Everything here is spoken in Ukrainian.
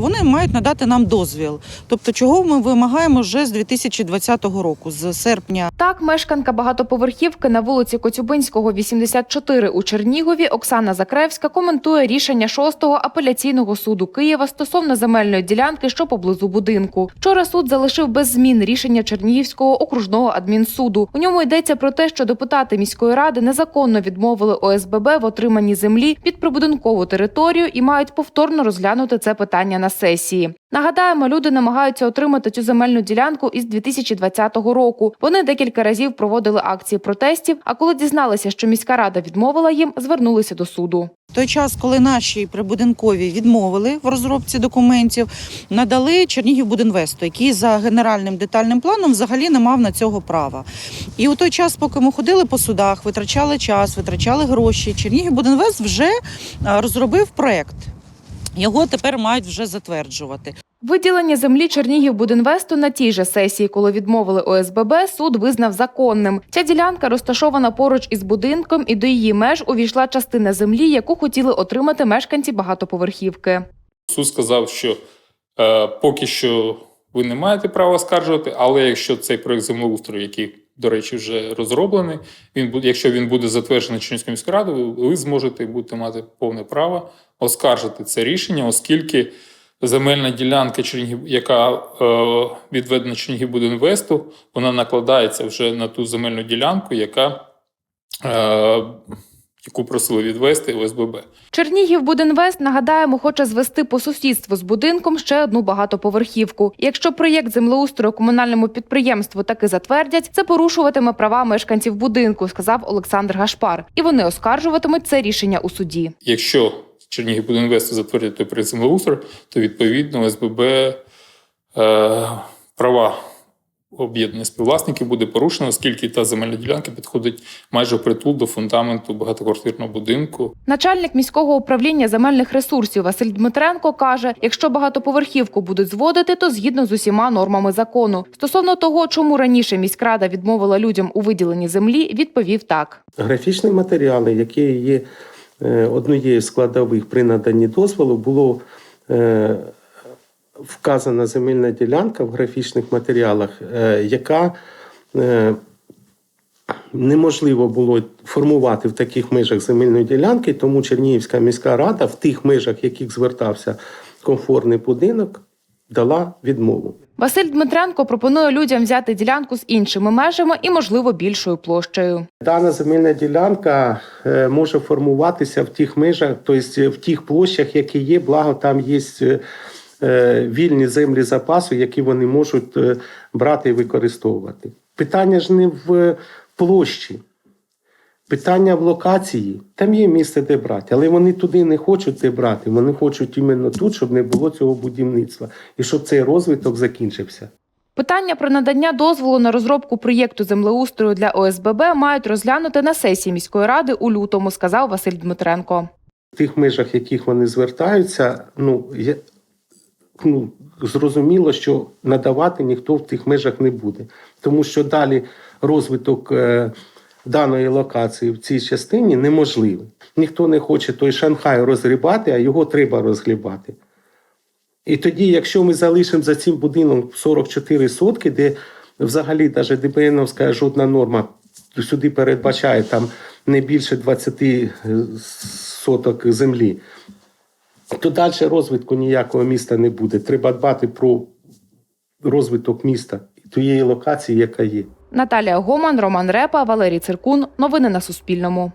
Вони мають надати нам дозвіл. Тобто, чого ми вимагаємо вже з 2020 року, з серпня. Так, мешканка багатоповерхівки на вулиці Коцюбинського, 84 у Чернігові Оксана Закревська коментує рішення 6-го апеляційного суду Києва стосовно земельної ділянки, що поблизу будинку. Вчора суд залишив без змін рішення Чернігівського окружного адмінсуду. У ньому йдеться про те, що депутати міської ради незаконно відмовили ОСББ в отриманні землі під прибудинкову територію і мають повторно розглянути це питання на сесії. Нагадаємо, люди намагаються отримати цю земельну ділянку із 2020 року. Вони декілька разів проводили акції протестів. А коли дізналися, що міська рада відмовила їм, звернулися до суду. Той час, коли наші прибудинкові відмовили в розробці документів, надали Чернігівбудинвесту, який за генеральним детальним планом взагалі не мав на цього права. І у той час, поки ми ходили по судах, витрачали час, витрачали гроші, Чернігівбудинвест вже розробив проект. Його тепер мають вже затверджувати. Виділення землі Чернігівбудинвесту на тій же сесії, коли відмовили ОСББ, суд визнав законним. Ця ділянка розташована поруч із будинком, і до її меж увійшла частина землі, яку хотіли отримати мешканці багатоповерхівки. Суд сказав, що е, поки що ви не маєте права оскаржувати, але якщо цей проект землеустрою, який, до речі, вже розроблений, він буде, якщо він буде затверджений Чернівською міською радою, ви, зможете бути мати повне право оскаржити це рішення, оскільки земельна ділянка, Чернігів, яка е, відведена Чернігівбудинвесту, вона накладається вже на ту земельну ділянку, яка, е, яку просили відвести ОСББ. Чернігівбудинвест, нагадаємо, хоче звести по сусідству з будинком ще одну багатоповерхівку. Якщо проєкт землеустрою комунальному підприємству таки затвердять, це порушуватиме права мешканців будинку, сказав Олександр Гашпар. І вони оскаржуватимуть це рішення у суді. Якщо Чернігівбудинвест затвердить той проект землеустрою, то відповідно ОСББ е, права об'єднання співвласників буде порушено, оскільки та земельна ділянка підходить майже впритул до фундаменту багатоквартирного будинку. Начальник міського управління земельних ресурсів Василь Дмитренко каже: якщо багатоповерхівку будуть зводити, то згідно з усіма нормами закону. Стосовно того, чому раніше міськрада відмовила людям у виділенні землі, відповів так. Графічні матеріали, які є е, однією з складових при наданні дозволу, було е, вказана земельна ділянка в графічних матеріалах, е, яка е, неможливо було формувати в таких межах земельної ділянки, тому Чернігівська міська рада в тих межах, яких звертався комфортний будинок, дала відмову. Василь Дмитренко пропонує людям взяти ділянку з іншими межами і, можливо, більшою площею. Дана земельна ділянка е, може формуватися в тих межах, тобто в тих площах, які є, благо там є вільні землі запасу, які вони можуть е, брати і використовувати. Питання ж не в площі, питання в локації. Там є місце, де брати, але вони туди не хочуть де брати. Вони хочуть іменно тут, щоб не було цього будівництва і щоб цей розвиток закінчився. Питання про надання дозволу на розробку проєкту землеустрою для ОСББ мають розглянути на сесії міської ради у лютому, сказав Василь Дмитренко. в тих межах, яких вони звертаються, ну, ну зрозуміло, що надавати ніхто в тих межах не буде. Тому що далі розвиток е, даної локації в цій частині неможливий. Ніхто не хоче той Шанхай розгрібати, а його треба розгрібати. І тоді, якщо ми залишимо за цим будинком 44 сотки, де взагалі навіть ДБНовська жодна норма сюди передбачає там не більше 20 соток землі, то далі розвитку ніякого міста не буде. Треба дбати про розвиток міста і тієї локації, яка є. Наталія Гоман, Роман Репа, Валерій Циркун. Новини на Суспільному.